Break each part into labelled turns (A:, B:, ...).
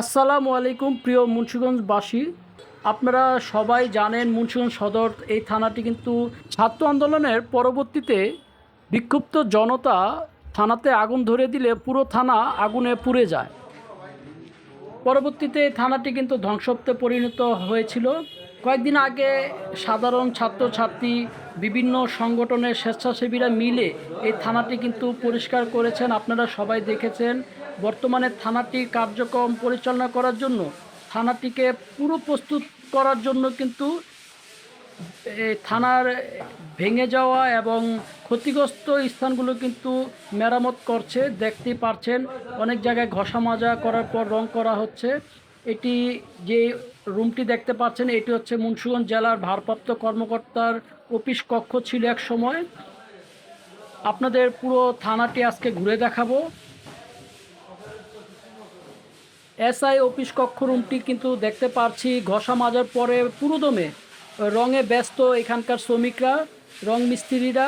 A: আসসালামু আলাইকুম, প্রিয় মুন্সিগঞ্জবাসী। আপনারা সবাই জানেন মুন্সিগঞ্জ সদর এই থানাটি কিন্তু ছাত্র আন্দোলনের পরবর্তীতে বিক্ষুব্ধ জনতা থানাতে আগুন ধরে দিলে পুরো থানা আগুনে পুড়ে যায়। পরবর্তীতে এই থানাটি কিন্তু ধ্বংসপ্তে পরিণত হয়েছিল। কয়েকদিন আগে সাধারণ ছাত্রছাত্রী, বিভিন্ন সংগঠনের স্বেচ্ছাসেবীরা মিলে এই থানাটি কিন্তু পরিষ্কার করেছেন। আপনারা সবাই দেখেছেন বর্তমানে থানাটি কার্যক্রম পরিচালনা করার জন্য, থানাটিকে পুরো প্রস্তুত করার জন্য কিন্তু থানার ভেঙে যাওয়া এবং ক্ষতিগ্রস্ত স্থানগুলো কিন্তু মেরামত করছে দেখতেই পারছেন। অনেক জায়গায় ঘষা মাজা করার পর রং করা হচ্ছে। এটি যে রুমটি দেখতে পাচ্ছেন, এটি হচ্ছে মুন্সিগঞ্জ জেলার ভারপ্রাপ্ত কর্মকর্তার অফিস কক্ষ ছিল এক সময়। আপনাদের পুরো থানাটি আজকে ঘুরে দেখাবো। এসআই অফিস কক্ষ রুমটি কিন্তু দেখতে পাচ্ছি ঘষা মাজার পরে পুরোদমে। রঙে ব্যস্ত এখানকার শ্রমিকরা, রং মিস্ত্রিরা,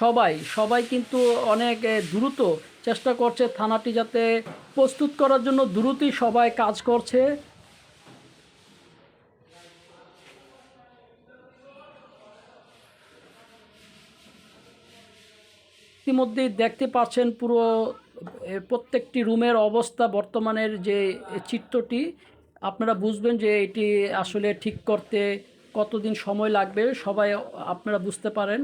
A: সবাই সবাই কিন্তু অনেক দ্রুত চেষ্টা করছে থানাটি যাতে প্রস্তুত করার জন্য দ্রুতই সবাই কাজ করছে। ইতিমধ্যেই দেখতে পাচ্ছেন পুরো প্রত্যেকটি রুমের অবস্থা বর্তমানের যে চিত্রটি, আপনারা বুঝবেন যে এটি আসলে ঠিক করতে কতদিন সময় লাগবে, সবাই আপনারা বুঝতে পারেন।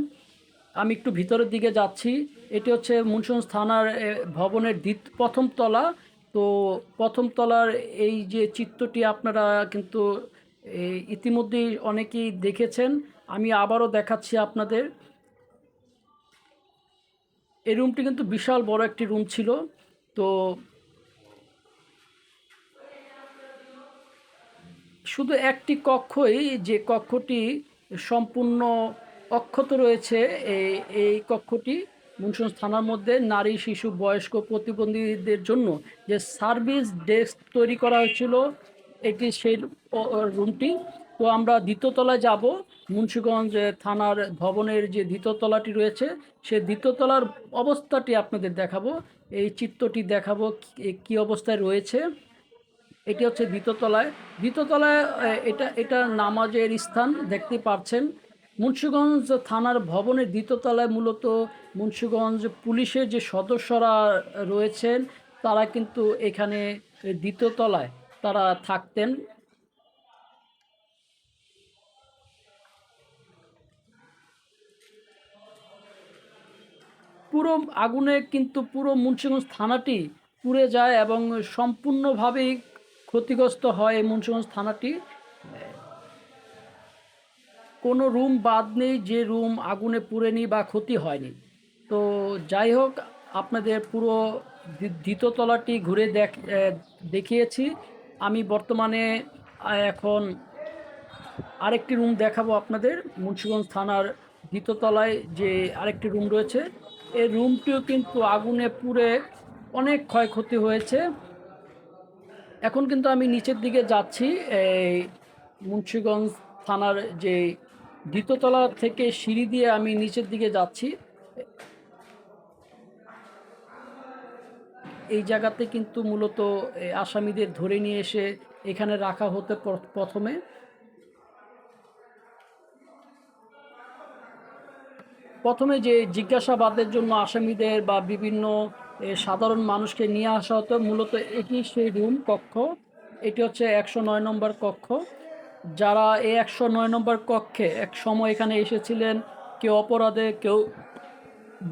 A: আমি একটু ভিতরের দিকে যাচ্ছি। এটি হচ্ছে মুন্সিগঞ্জ থানার ভবনের দ্বিত, প্রথম তলা। তো প্রথম তলার এই যে চিত্রটি আপনারা কিন্তু ইতিমধ্যেই অনেকেই দেখেছেন। আমি আবারও দেখাচ্ছি আপনাদের। এই রুমটি কিন্তু বিশাল বড় একটি রুম ছিল। তো শুধু একটি কক্ষই, যে কক্ষটি সম্পূর্ণ অক্ষত রয়েছে, এই এই কক্ষটি মুন্সিগঞ্জ থানার মধ্যে নারী, শিশু, বয়স্ক প্রতিবন্ধীদের জন্য যে সার্ভিস ডেস্ক তৈরি করা হয়েছিল, এটি সেই রুমটি তো আমরা দ্বিতীয়তলায় যাব। মুন্সিগঞ্জ থানার ভবনের যে দ্বিতীয়তলাটি রয়েছে সেই দ্বিতীয়তলার অবস্থাটি আপনাদের দেখাবো। এই চিত্রটি দেখাবো কি অবস্থায় রয়েছে। এটি হচ্ছে দ্বিতীয়তলায়। দ্বিতীয়তলায় এটা এটা নামাজের স্থান, দেখতে পাচ্ছেন। মুন্সিগঞ্জ থানার ভবনের দ্বিতীয়তলায় মূলত মুন্সীগঞ্জ পুলিশের যে সদস্যরা রয়েছেন, তারা কিন্তু এখানে দ্বিতীয়তলায় তারা থাকতেন। পুরো আগুনে কিন্তু পুরো মুন্সিগঞ্জ থানাটি পুড়ে যায় এবং সম্পূর্ণভাবেই ক্ষতিগ্রস্ত হয় এই মুন্সিগঞ্জ থানাটি। কোনো রুম বাদ নেই, যে রুম আগুনে পুড়েনি বা ক্ষতি হয়নি। তো যাই হোক, আপনাদের পুরো দ্বি- দ্বিতীয়তলাটি ঘুরে দেখ দেখিয়েছি। আমি বর্তমানে এখন আরেকটি রুম দেখাবো আপনাদের। মুন্সিগঞ্জ থানার দ্বিতীয়তলায় যে আরেকটি রুম রয়েছে। এই রুমটিও কিন্তু আগুনে পুড়ে অনেক ক্ষয়ক্ষতি হয়েছে। এখন কিন্তু আমি নিচের দিকে যাচ্ছি, এই মুন্সিগঞ্জ থানার যে দ্বিতীয়তলা থেকে সিঁড়ি দিয়ে আমি নিচের দিকে যাচ্ছি। এই জায়গাতে কিন্তু মূলত আসামিদের ধরে নিয়ে এসে এখানে রাখা হতে প্রথমে। প্রথমে যে জিজ্ঞাসাবাদের জন্য আসামিদের বা বিভিন্ন সাধারণ মানুষকে নিয়ে আসা হতো, মূলত এটি সেই রুম, কক্ষ। এটি হচ্ছে একশো নয় নম্বর কক্ষ। যারা এই একশো নয় নম্বর কক্ষে এক সময় এখানে এসেছিলেন, কেউ অপরাধে, কেউ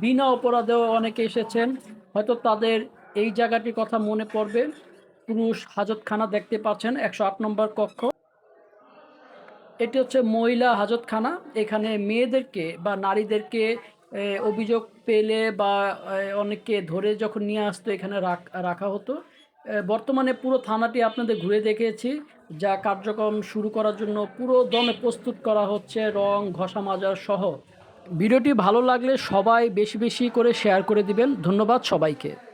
A: বিনা অপরাধেও অনেকে এসেছেন, হয়তো তাদের এই জায়গাটির কথা মনে পড়বে। পুরুষ হাজতখানা দেখতে পাচ্ছেন, একশো আট নম্বর কক্ষ। এটি হচ্ছে মহিলা হাজতখানা। এখানে মেয়েদেরকে বা নারীদেরকে অভিযোগ পেলে বা অনেককে ধরে যখন নিয়ে আসতো, এখানে রাখ- হতো। বর্তমানে পুরো থানাটি আপনাদের ঘুরে দেখিয়েছি যা কার্যক্রম শুরু করার জন্য পুরো দমে প্রস্তুত করা হচ্ছে, রং, ঘষা মাজার সহ। ভিডিওটি ভালো লাগলে সবাই বেশি বেশি করে শেয়ার করে দিবেন। ধন্যবাদ সবাইকে।